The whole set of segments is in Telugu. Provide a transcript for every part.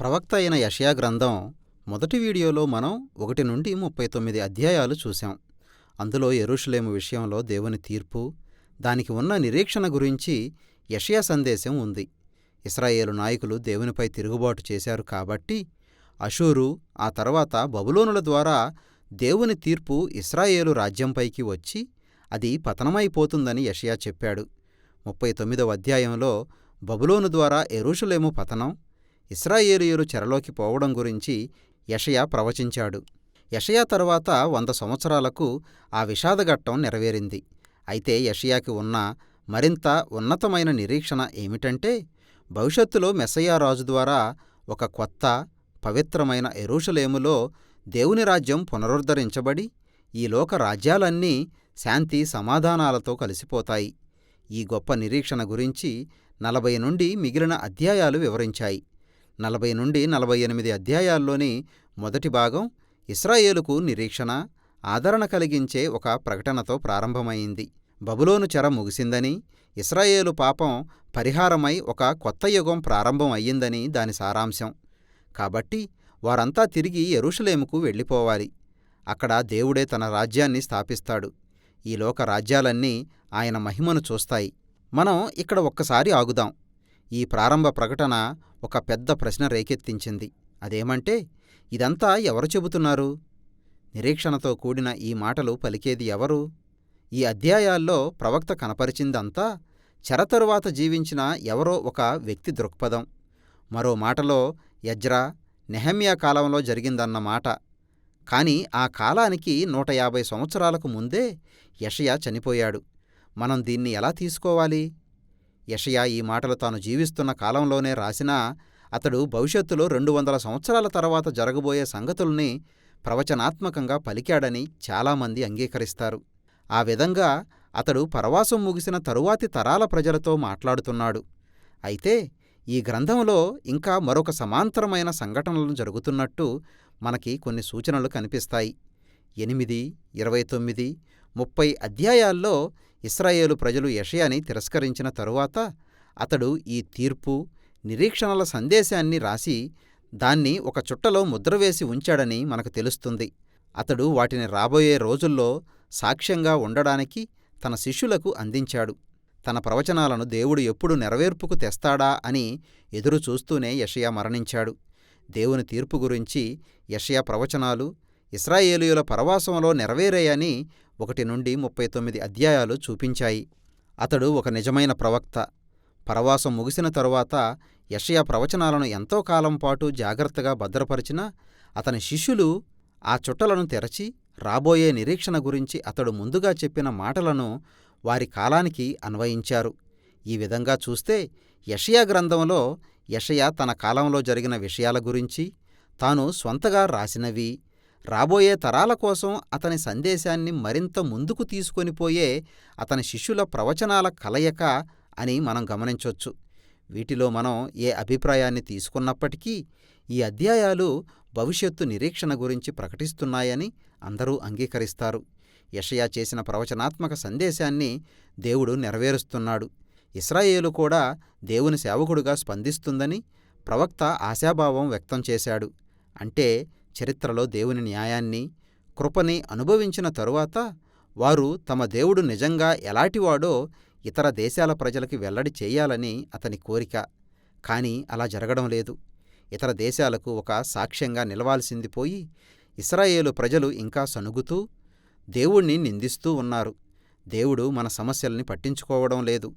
ప్రవక్త అయిన యషయా గ్రంథం మొదటి వీడియోలో మనం ఒకటి నుండి ముప్పై తొమ్మిది అధ్యాయాలు చూశాం. అందులో ఎరుషులేము విషయంలో దేవుని తీర్పు దానికి ఉన్న నిరీక్షణ గురించి యషయా సందేశం ఉంది. ఇస్రాయేలు నాయకులు దేవునిపై తిరుగుబాటు చేశారు కాబట్టి అషూరు ఆ తర్వాత బబులోనుల ద్వారా దేవుని తీర్పు ఇస్రాయేలు రాజ్యంపైకి వచ్చి అది పతనమైపోతుందని యషయా చెప్పాడు. ముప్పై తొమ్మిదవ అధ్యాయంలో బబులోను ద్వారా ఎరుషులేము పతనం ఇస్రాయేలీయులు చెరలోకి పోవడం గురించి యషయా ప్రవచించాడు. యషయా తరువాత వంద సంవత్సరాలకు ఆ విషాదఘట్టం నెరవేరింది. అయితే యషయాకి ఉన్న మరింత ఉన్నతమైన నిరీక్షణ ఏమిటంటే భవిష్యత్తులో మెస్సయా రాజు ద్వారా ఒక కొత్త పవిత్రమైన ఎరుషలేములో దేవుని రాజ్యం పునరుద్ధరించబడి ఈ లోక రాజ్యాలన్నీ శాంతి సమాధానాలతో కలిసిపోతాయి. ఈ గొప్ప నిరీక్షణ గురించి నలభై నుండి మిగిలిన అధ్యాయాలు వివరించాయి. నలభై నుండి నలభై ఎనిమిది అధ్యాయాల్లోని మొదటి భాగం ఇస్రాయేలుకు నిరీక్షణ ఆదరణ కలిగించే ఒక ప్రకటనతో ప్రారంభమైంది. బబులోను చెర ముగిసిందని ఇస్రాయేలు పాపం పరిహారమై ఒక కొత్త యుగం ప్రారంభం అయ్యిందని దాని సారాంశం. కాబట్టి వారంతా తిరిగి ఎరుషులేముకు వెళ్ళిపోవాలి. అక్కడ దేవుడే తన రాజ్యాన్ని స్థాపిస్తాడు. ఈ లోక రాజ్యాలన్నీ ఆయన మహిమను చూస్తాయి. మనం ఇక్కడ ఒక్కసారి ఆగుదాం. ఈ ప్రారంభ ప్రకటన ఒక పెద్ద ప్రశ్న రేకెత్తించింది. అదేమంటే ఇదంతా ఎవరు చెబుతున్నారు? నిరీక్షణతో కూడిన ఈ మాటలు పలికేది ఎవరు? ఈ అధ్యాయాల్లో ప్రవక్త కనపరిచిందంతా చెరతరువాత జీవించిన ఎవరో ఒక వ్యక్తి దృక్పథం. మరో మాటలో యజ్రా నెహమ్యా కాలంలో జరిగిందన్న మాట. కాని ఆ కాలానికి నూట యాభై సంవత్సరాలకు ముందే యషయా చనిపోయాడు. మనం దీన్ని ఎలా తీసుకోవాలి? యషయా ఈ మాటలు తాను జీవిస్తున్న కాలంలోనే రాసినా అతడు భవిష్యత్తులో రెండు వందల సంవత్సరాల తర్వాత జరగబోయే సంగతుల్ని ప్రవచనాత్మకంగా పలికాడని చాలామంది అంగీకరిస్తారు. ఆ విధంగా అతడు పరవాసం ముగిసిన తరువాతి తరాల ప్రజలతో మాట్లాడుతున్నాడు. అయితే ఈ గ్రంథంలో ఇంకా మరొక సమాంతరమైన సంఘటనలు జరుగుతున్నట్టు మనకి కొన్ని సూచనలు కనిపిస్తాయి. ఎనిమిది ఇరవై తొమ్మిది ముప్పై అధ్యాయాల్లో ఇస్రాయేలు ప్రజలు యషయాని తిరస్కరించిన తరువాత అతడు ఈ తీర్పు నిరీక్షణల సందేశాన్ని రాసి దాన్ని ఒక చుట్టలో ముద్రవేసి ఉంచాడని మనకు తెలుస్తుంది. అతడు వాటిని రాబోయే రోజుల్లో సాక్ష్యంగా ఉండడానికి తన శిష్యులకు అందించాడు. తన ప్రవచనాలను దేవుడు ఎప్పుడు నెరవేర్పుకు తెస్తాడా అని ఎదురుచూస్తూనే యషయా మరణించాడు. దేవుని తీర్పు గురించి యషయా ప్రవచనాలు ఇస్రాయేలీయుల పరవాసంలో నెరవేరాయని ఒకటి నుండి ముప్పై తొమ్మిది అధ్యాయాలు చూపించాయి. అతడు ఒక నిజమైన ప్రవక్త. పరవాసం ముగిసిన తరువాత యషయా ప్రవచనాలను ఎంతో కాలం పాటు జాగ్రత్తగా భద్రపరిచినా అతని శిష్యులు ఆ చుట్టలను తెరచి రాబోయే నిరీక్షణ గురించి అతడు ముందుగా చెప్పిన మాటలను వారి కాలానికి అన్వయించారు. ఈ విధంగా చూస్తే యషయా గ్రంథంలో యషయా తన కాలంలో జరిగిన విషయాల గురించి తాను స్వంతగా రాసినవి. రాబోయే తరాల కోసం అతని సందేశాన్ని మరింత ముందుకు తీసుకొనిపోయే అతని శిష్యుల ప్రవచనాల కలయిక అని మనం గమనించొచ్చు. వీటిలో మనం ఏ అభిప్రాయాన్ని తీసుకున్నప్పటికీ ఈ అధ్యాయాలు భవిష్యత్తు నిరీక్షణ గురించి ప్రకటిస్తున్నాయని అందరూ అంగీకరిస్తారు. యషయా చేసిన ప్రవచనాత్మక సందేశాన్ని దేవుడు నెరవేరుస్తున్నాడు. ఇస్రాయేలు కూడా దేవుని సేవకుడుగా స్పందిస్తుందని ప్రవక్త ఆశాభావం వ్యక్తం చేశాడు. అంటే చరిత్రలో దేవుని న్యాయాన్ని కృపని అనుభవించిన తరువాత వారు తమ దేవుడు నిజంగా ఎలాంటివాడో ఇతర దేశాల ప్రజలకి వెల్లడి చేయాలని అతని కోరిక. కాని అలా జరగడం లేదు. ఇతర దేశాలకు ఒక సాక్ష్యంగా నిలవాల్సింది పోయి ఇస్రాయేలు ప్రజలు ఇంకా సనుగుతూ దేవుణ్ణి నిందిస్తూ ఉన్నారు. దేవుడు మన సమస్యల్ని పట్టించుకోవడం లేదు.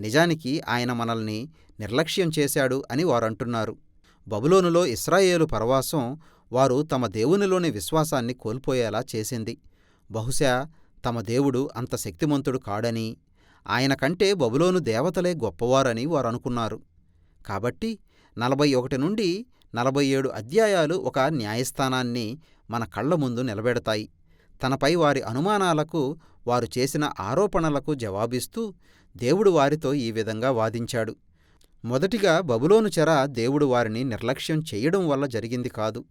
నిజానికి ఆయన మనల్ని నిర్లక్ష్యం చేశాడు అని వారంటున్నారు. బబులోనులో ఇస్రాయేలు పరవాసం వారు తమ దేవునిలోని విశ్వాసాన్ని కోల్పోయేలా చేసింది. బహుశా తమ దేవుడు అంత శక్తిమంతుడు కాడని ఆయన కంటే బబులోను దేవతలే గొప్పవారని వారనుకున్నారు కాబట్టి నలభై ఒకటి నుండి నలభై ఏడు అధ్యాయాలు ఒక న్యాయస్థానాన్ని మన కళ్ళ ముందు నిలబెడతాయి. తనపై వారి అనుమానాలకు వారు చేసిన ఆరోపణలకు జవాబిస్తూ దేవుడు వారితో ఈ విధంగా వాదించాడు. మొదటిగా బబులోను చెర దేవుడు వారిని నిర్లక్ష్యం చేయడం వల్ల జరిగింది కాదు.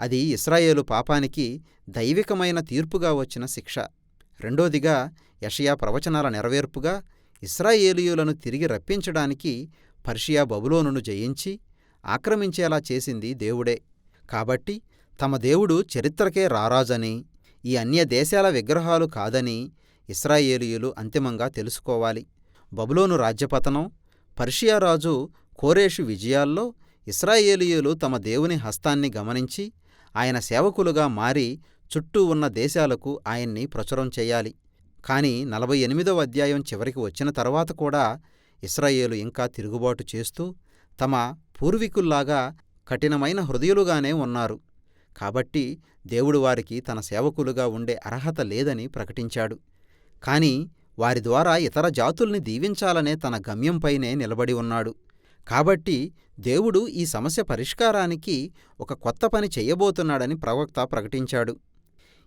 అది ఇస్రాయేలు పాపానికి దైవికమైన తీర్పుగా వచ్చిన శిక్ష. రెండోదిగా యషయా ప్రవచనాల నెరవేర్పుగా ఇస్రాయేలీయులను తిరిగి రప్పించడానికి పర్షియా బబులోనును జయించి ఆక్రమించేలా చేసింది దేవుడే. కాబట్టి తమ దేవుడు చరిత్రకే రారాజని ఈ అన్య దేశాల విగ్రహాలు కాదని ఇస్రాయేలీయులు అంతిమంగా తెలుసుకోవాలి. బబులోను రాజ్యపతనం పర్షియా రాజు కోరేషు విజయాల్లో ఇస్రాయేలీయులు తమ దేవుని హస్తాన్ని గమనించి ఆయన సేవకులుగా మారి చుట్టూ ఉన్న దేశాలకు ఆయన్ని ప్రచురం చేయాలి. కాని నలభై ఎనిమిదవ అధ్యాయం చివరికి వచ్చిన తర్వాత కూడా ఇస్రాయేలు ఇంకా తిరుగుబాటు చేస్తూ తమ పూర్వీకుల్లాగా కఠినమైన హృదయులుగానే ఉన్నారు. కాబట్టి దేవుడు వారికి తన సేవకులుగా ఉండే అర్హత లేదని ప్రకటించాడు. కాని వారి ద్వారా ఇతర జాతుల్ని దీవించాలనే తన గమ్యంపైనే నిలబడి ఉన్నాడు. కాబట్టి దేవుడు ఈ సమస్య పరిష్కారానికి ఒక కొత్త పని చెయ్యబోతున్నాడని ప్రవక్త ప్రకటించాడు.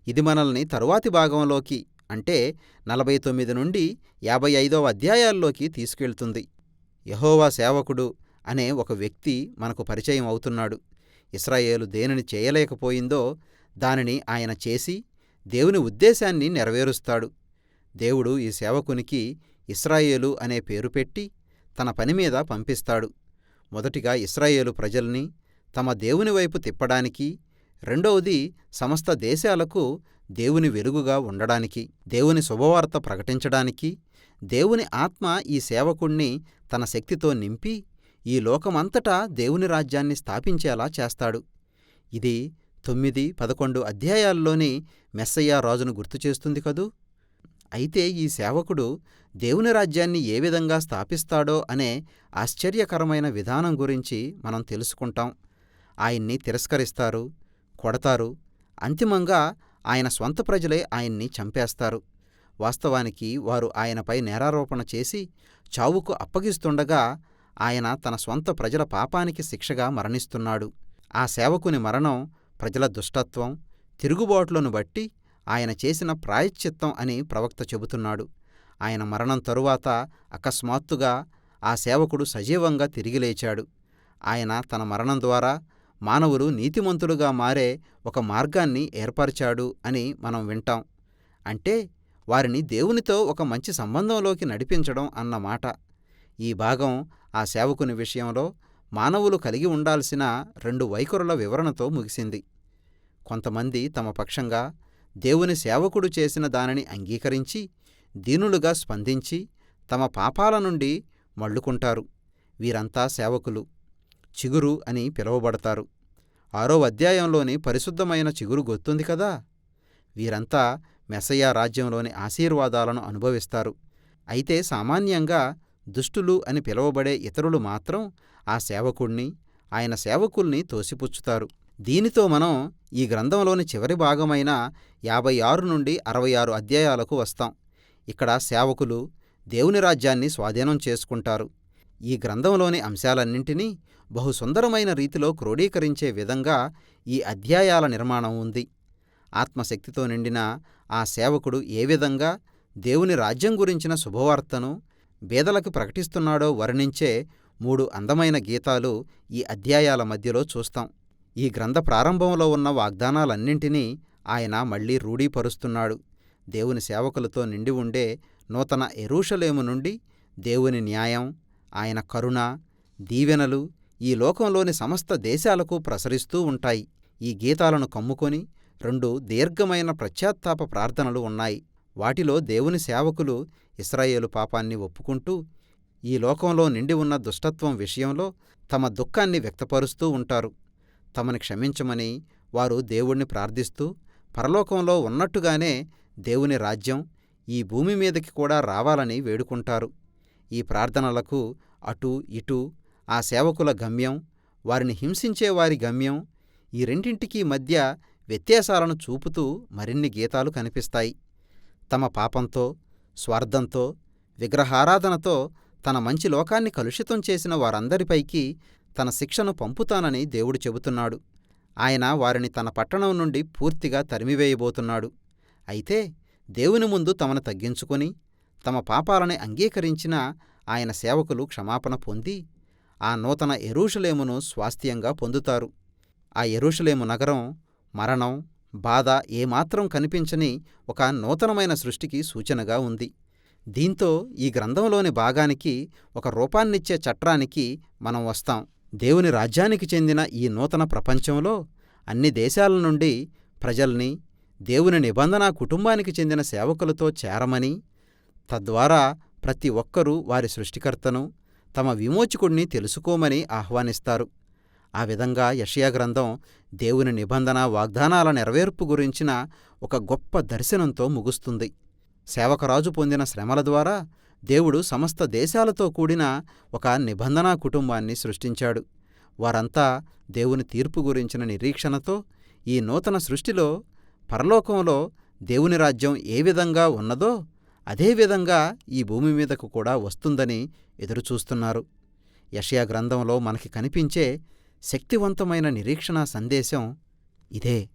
ఇది మనల్ని తరువాతి భాగంలోకి అంటే నలభై తొమ్మిది నుండి యాభై ఐదవ అధ్యాయాల్లోకి తీసుకెళ్తుంది. యహోవా సేవకుడు అనే ఒక వ్యక్తి మనకు పరిచయం అవుతున్నాడు. ఇస్రాయేలు దేనిని చేయలేకపోయిందో దానిని ఆయన చేసి దేవుని ఉద్దేశాన్ని నెరవేరుస్తాడు. దేవుడు ఈ సేవకునికి ఇస్రాయేలు అనే పేరు పెట్టి తన పనిమీద పంపిస్తాడు. మొదటిగా ఇస్రాయేలు ప్రజల్ని తమ దేవుని వైపు తిప్పడానికి రెండవది సమస్త దేశాలకు దేవుని వెలుగుగా ఉండడానికి దేవుని శుభవార్త ప్రకటించడానికి దేవుని ఆత్మ ఈ సేవకుణ్ణి తన శక్తితో నింపి ఈ లోకమంతటా దేవుని రాజ్యాన్ని స్థాపించేలా చేస్తాడు. ఇది తొమ్మిది పదకొండు అధ్యాయాల్లోని మెస్సయ్య రాజును గుర్తుచేస్తుంది కదూ? అయితే ఈ సేవకుడు దేవుని రాజ్యాన్ని ఏ విధంగా స్థాపిస్తాడో అనే ఆశ్చర్యకరమైన విధానం గురించి మనం తెలుసుకుంటాం. ఆయన్ని తిరస్కరిస్తారు కొడతారు. అంతిమంగా ఆయన స్వంత ప్రజలే ఆయన్ని చంపేస్తారు. వాస్తవానికి వారు ఆయనపై నేరారోపణ చేసి చావుకు అప్పగిస్తుండగా ఆయన తన స్వంత ప్రజల పాపానికి శిక్షగా మరణిస్తున్నాడు. ఆ సేవకుని మరణం ప్రజల దుష్టత్వం తిరుగుబాట్లను బట్టి ఆయన చేసిన ప్రాయశ్చిత్తం అని ప్రవక్త చెబుతున్నాడు. ఆయన మరణం తరువాత అకస్మాత్తుగా ఆ సేవకుడు సజీవంగా తిరిగి లేచాడు. ఆయన తన మరణం ద్వారా మానవులు నీతిమంతులుగా మారే ఒక మార్గాన్ని ఏర్పరిచాడు అని మనం వింటాం. అంటే వారిని దేవునితో ఒక మంచి సంబంధంలోకి నడిపించడం అన్నమాట ఈ భాగం ఆ సేవకుని విషయంలో మానవులు కలిగి ఉండాల్సిన రెండు వైఖరుల వివరణతో ముగిసింది. కొంతమంది తమ పక్షంగా దేవుని సేవకుడు చేసిన దానిని అంగీకరించి దీనులుగా స్పందించి తమ పాపాల నుండి మళ్ళుకుంటారు. వీరంతా సేవకులు. చిగురు అని పిలువబడతారు. ఆరో అధ్యాయంలోని పరిశుద్ధమైన చిగురు గొత్తుంది కదా? వీరంతా మెసయ్య రాజ్యంలోని ఆశీర్వాదాలను అనుభవిస్తారు. అయితే సామాన్యంగా దుష్టులు అని పిలువబడే ఇతరులు మాత్రం ఆ సేవకుణ్ణి ఆయన సేవకుల్ని తోసిపుచ్చుతారు. దీనితో మనం ఈ గ్రంథంలోని చివరి భాగమైన యాభై ఆరు నుండి అరవై ఆరు అధ్యాయాలకు వస్తాం. ఇక్కడ సేవకులు దేవుని రాజ్యాన్ని స్వాధీనం చేసుకుంటారు. ఈ గ్రంథంలోని అంశాలన్నింటినీ బహు సుందరమైన రీతిలో క్రోడీకరించే విధంగా ఈ అధ్యాయాల నిర్మాణం ఉంది. ఆత్మశక్తితో నిండిన ఆ సేవకుడు ఏ విధంగా దేవుని రాజ్యం గురించిన శుభవార్తను బేదలకు ప్రకటిస్తున్నాడో వర్ణించే మూడు అందమైన గీతాలు ఈ అధ్యాయాల మధ్యలో చూస్తాం. ఈ గ్రంథ ప్రారంభంలో ఉన్న వాగ్దానాలన్నింటినీ ఆయన మళ్ళీ రూఢీపరుస్తున్నాడు. దేవుని సేవకులతో నిండి ఉండే నూతన ఎరూషలేము నుండి దేవుని న్యాయం ఆయన కరుణ దీవెనలు ఈ లోకంలోని సమస్త దేశాలకు ప్రసరిస్తూ ఉంటాయి. ఈ గీతాలను కమ్ముకొని రెండు దీర్ఘమైన ప్రత్యాత్తాప ప్రార్థనలు ఉన్నాయి. వాటిలో దేవుని సేవకులు ఇస్రాయేలు పాపాన్ని ఒప్పుకుంటూ ఈ లోకంలో నిండి ఉన్న దుష్టత్వం విషయంలో తమ దుఃఖాన్ని వ్యక్తపరుస్తూ ఉంటారు. తమని క్షమించమని వారు దేవుణ్ణి ప్రార్థిస్తూ పరలోకంలో ఉన్నట్టుగానే దేవుని రాజ్యం ఈ భూమి మీదకి కూడా రావాలని వేడుకుంటారు. ఈ ప్రార్థనలకు అటూ ఇటూ ఆ సేవకుల గమ్యం వారిని హింసించే వారి గమ్యం ఈ రెండింటికీ మధ్య వ్యత్యాసాలను చూపుతూ మరిన్ని గీతాలు కనిపిస్తాయి. తమ పాపంతో స్వార్థంతో విగ్రహారాధనతో తన మంచి లోకాన్ని కలుషితం చేసిన వారందరిపైకి తన శిక్షను పంపుతానని దేవుడు చెబుతున్నాడు. ఆయన వారిని తన పట్టణం నుండి పూర్తిగా తరిమివేయబోతున్నాడు. అయితే దేవుని ముందు తమను తగ్గించుకొని తమ పాపాలని అంగీకరించిన ఆయన సేవకులు క్షమాపణ పొంది ఆ నూతన ఎరూషలేమును స్వాస్థ్యంగా పొందుతారు. ఆ ఎరూషలేము నగరం మరణం బాధ ఏమాత్రం కనిపించని ఒక నూతనమైన సృష్టికి సూచనగా ఉంది. దీంతో ఈ గ్రంథంలోని భాగానికి ఒక రూపాన్నిచ్చే చట్రానికి మనం వస్తాం. దేవుని రాజ్యానికి చెందిన ఈ నూతన ప్రపంచంలో అన్ని దేశాల నుండి ప్రజల్ని దేవుని నిబంధన కుటుంబానికి చెందిన సేవకులతో చేరమని తద్వారా ప్రతి ఒక్కరూ వారి సృష్టికర్తను తమ విమోచకుడిని తెలుసుకోమని ఆహ్వానిస్తారు. ఆ విధంగా యషయా గ్రంథం దేవుని నిబంధన వాగ్దానాల నెరవేర్పు గురించిన ఒక గొప్ప దర్శనంతో ముగుస్తుంది. సేవకరాజు పొందిన శ్రమల ద్వారా దేవుడు సమస్త దేశాలతో కూడిన ఒక నిబంధనా కుటుంబాన్ని సృష్టించాడు. వారంతా దేవుని తీర్పు గురించిన నిరీక్షణతో ఈ నూతన సృష్టిలో పరలోకంలో దేవుని రాజ్యం ఏ విధంగా ఉన్నదో అదేవిధంగా ఈ భూమి మీదకు కూడా వస్తుందని ఎదురుచూస్తున్నారు. యషయా గ్రంథంలో మనకి కనిపించే శక్తివంతమైన నిరీక్షణ సందేశం ఇదే.